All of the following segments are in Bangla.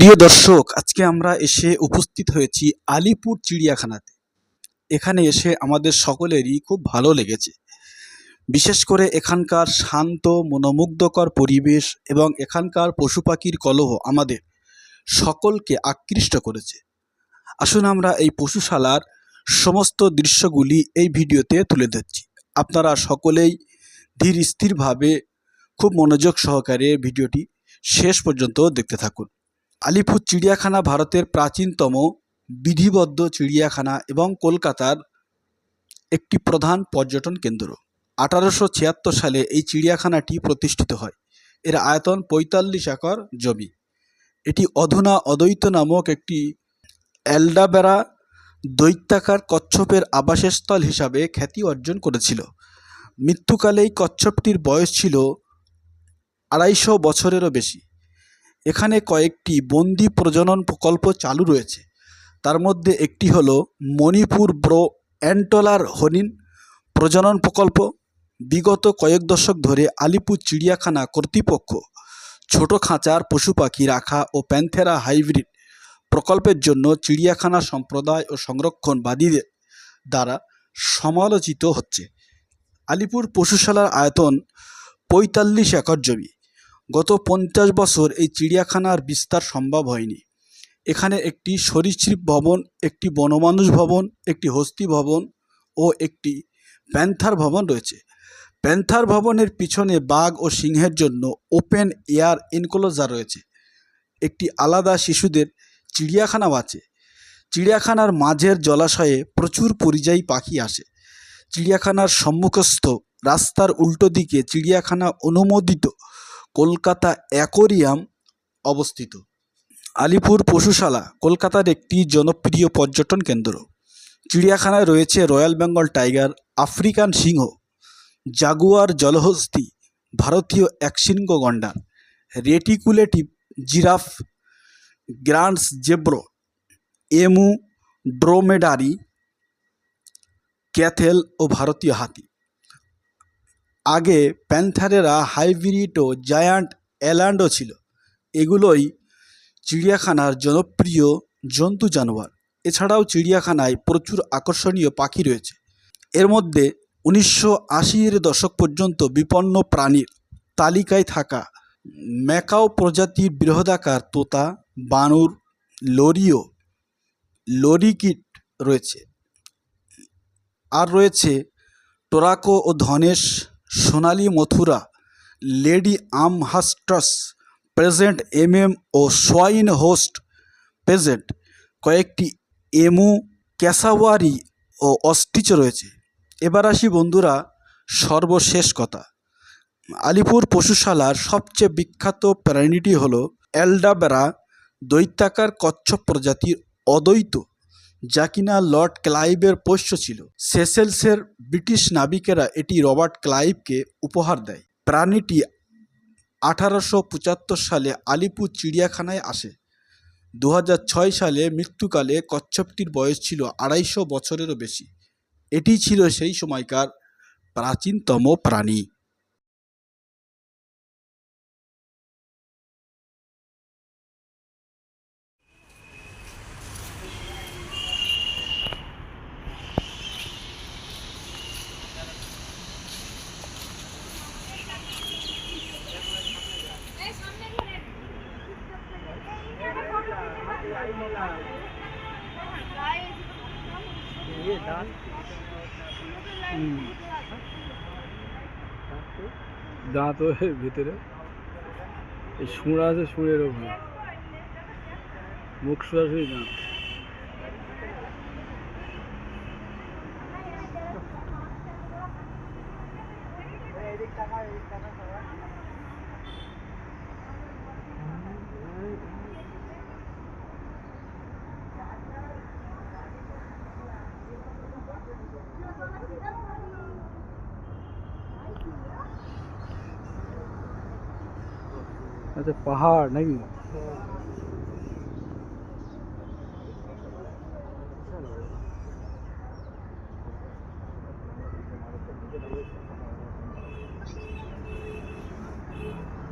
প্রিয় দর্শক, আজকে আমরা এসে উপস্থিত হয়েছি আলিপুর চিড়িয়াখানাতে। এখানে এসে আমাদের সকলেরই খুব ভালো লেগেছে। বিশেষ করে এখানকার শান্ত, মনোমুগ্ধকর পরিবেশ এবং এখানকার পশু পাখির কলহ আমাদের সকলকে আকৃষ্ট করেছে। আসুন আমরা এই পশুশালার সমস্ত দৃশ্যগুলি এই ভিডিওতে তুলে ধরছি। আপনারা সকলেই ধীর স্থিরভাবে খুব মনোযোগ সহকারে ভিডিওটি শেষ পর্যন্ত দেখতে থাকুন। আলিপুর চিড়িয়াখানা ভারতের প্রাচীনতম বিধিবদ্ধ চিড়িয়াখানা এবং কলকাতার একটি প্রধান পর্যটন কেন্দ্র। আঠারোশো ছিয়াত্তর সালে এই চিড়িয়াখানাটি প্রতিষ্ঠিত হয়। এর আয়তন পঁয়তাল্লিশ একর জমি। এটি অধুনা অদ্বৈত নামক একটি এল্ডাবেরা দৈত্যাকার কচ্ছপের আবাসস্থল হিসাবে খ্যাতি অর্জন করেছিল। মৃত্যুকালে এই কচ্ছপটির বয়স ছিল আড়াইশো বছরেরও বেশি। এখানে কয়েকটি বন্দি প্রজনন প্রকল্প চালু রয়েছে। তার মধ্যে একটি হল মণিপুর ব্রো অ্যান্টোলার হরিণ প্রজনন প্রকল্প। বিগত কয়েক দশক ধরে আলিপুর চিড়িয়াখানা কর্তৃপক্ষ ছোট খাঁচার পশু পাখি রাখা ও প্যান্থেরা হাইব্রিড প্রকল্পের জন্য চিড়িয়াখানা সম্প্রদায় ও সংরক্ষণবাদীদের দ্বারা সমালোচিত হচ্ছে। আলিপুর পশুশালার আয়তন পঁয়তাল্লিশ একর জমি। গত পঞ্চাশ বছর এই চিড়িয়াখানার বিস্তার সম্ভব হয়নি। এখানে একটি সরীসৃপ ভবন, একটি বনমানুষ ভবন, একটি হস্তি ভবন ও একটি প্যান্থার ভবন রয়েছে। প্যান্থার ভবনের পিছনে বাঘ ও সিংহের জন্য ওপেন এয়ার এনক্লোজার রয়েছে। একটি আলাদা শিশুদের চিড়িয়াখানাও আছে। চিড়িয়াখানার মাঝের জলাশয়ে প্রচুর পরিযায়ী পাখি আসে। চিড়িয়াখানার সম্মুখস্থ রাস্তার উল্টো দিকে চিড়িয়াখানা অনুমোদিত কলকাতা অ্যাকোরিয়াম অবস্থিত। আলিপুর পশুশালা, কলকাতার একটি জনপ্রিয় পর্যটন কেন্দ্র। চিড়িয়াখানায় রয়েছে রয়্যাল বেঙ্গল টাইগার, আফ্রিকান সিংহ, জাগুয়ার জলহস্তি, ভারতীয় একশৃঙ্গ গন্ডার রেটিকুলেটিভ জিরাফ গ্রান্ডস জেব্রো, এমু ড্রোমেডারি, ক্যাথেল ও ভারতীয় হাতি। আগে প্যান্থারেরা হাইব্রিড ও জায়ান্ট অ্যাল্যান্ডও ছিল। এগুলোই চিড়িয়াখানার জনপ্রিয় জন্তু জানোয়ার। এছাড়াও চিড়িয়াখানায় প্রচুর আকর্ষণীয় পাখি রয়েছে। এর মধ্যে উনিশশো আশির দশক পর্যন্ত বিপন্ন প্রাণীর তালিকায় থাকা ম্যাকাও প্রজাতির বৃহদাকার তোতা, বানুর, লরিও, লরিকিট রয়েছে। আর রয়েছে টোরাকো ও ধনেশ সোনালি মথুরা, লেডি আমহাস্টস প্রেজেন্ট এমএম ও সোয়াইন হোস্ট প্রেজেন্ট। কয়েকটি এমু, ক্যাসাওয়ারি ও অস্টিচ রয়েছে। এবার আসি বন্ধুরা সর্বশেষ কথা। আলিপুর পশুশালার সবচেয়ে বিখ্যাত প্রাণীটি হল অ্যালডাবেরা, দৈত্যাকার কচ্ছপ প্রজাতির অদ্বৈত যা কিনা লর্ড ক্লাইভের পোষ্য ছিল। সেসেলসের ব্রিটিশ নাবিকেরা এটি রবার্ট ক্লাইভকে উপহার দেয়। প্রাণীটি আঠারোশো পঁচাত্তর সালে আলিপুর চিড়িয়াখানায় আসে। দু সালে মৃত্যুকালে কচ্ছপটির বয়স ছিল আড়াইশো বছরেরও বেশি। এটি ছিল সেই সময়কার প্রাচীনতম প্রাণী। দাঁত ওই ভিতরে। এই সুঁড় আছে সুঁড়ের ওপরে। মুখ সুড়াশুড়ি দাঁত। আচ্ছা পাহাড় নাকি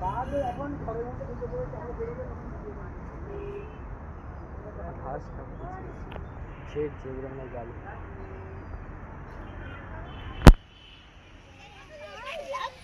বাঘ এখন ঘরের মধ্যে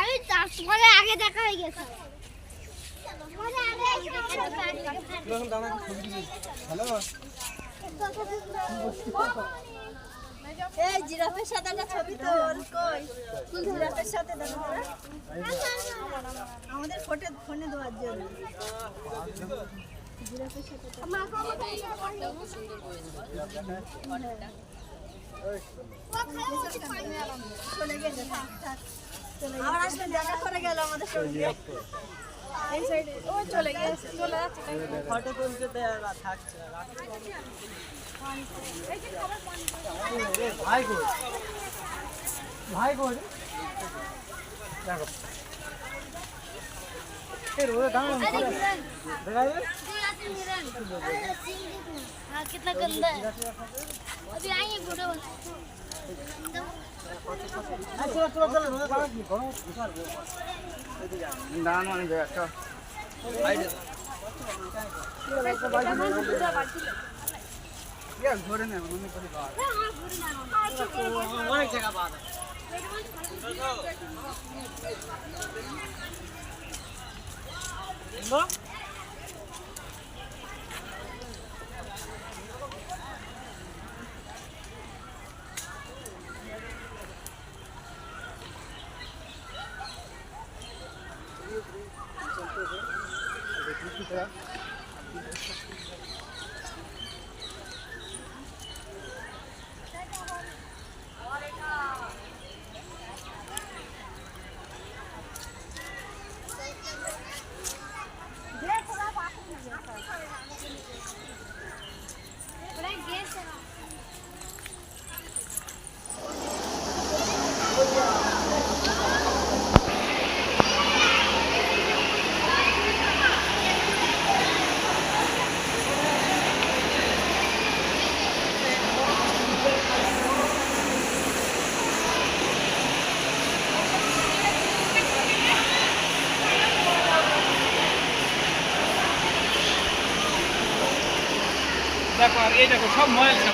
আমি তারপরে আগে দেখা হয়ে গেছে। এই জিরাফের সাথে একটা ছবি তোর কই? জিরাফের সাথে আমাদের ফটো ফোনে দেওয়ার জন্য। চলে গেছে থাক থাক। আবার আসলে দেখা করে গেল আমাদের সঙ্গে। এই সাইডে ও চলে গেছে চলে যাচ্ছে। ফটো তুলতে থাকছে ভাই কই ভাই কই দেখো। যাবে हाँ कितना गंदा है अभी आइए वीडियो चलो चलो चलो नाम वाले जगह अच्छा यार घोड़े ने मम्मी पर बात हां जगह बात है लो এই দেখো সব ময়লা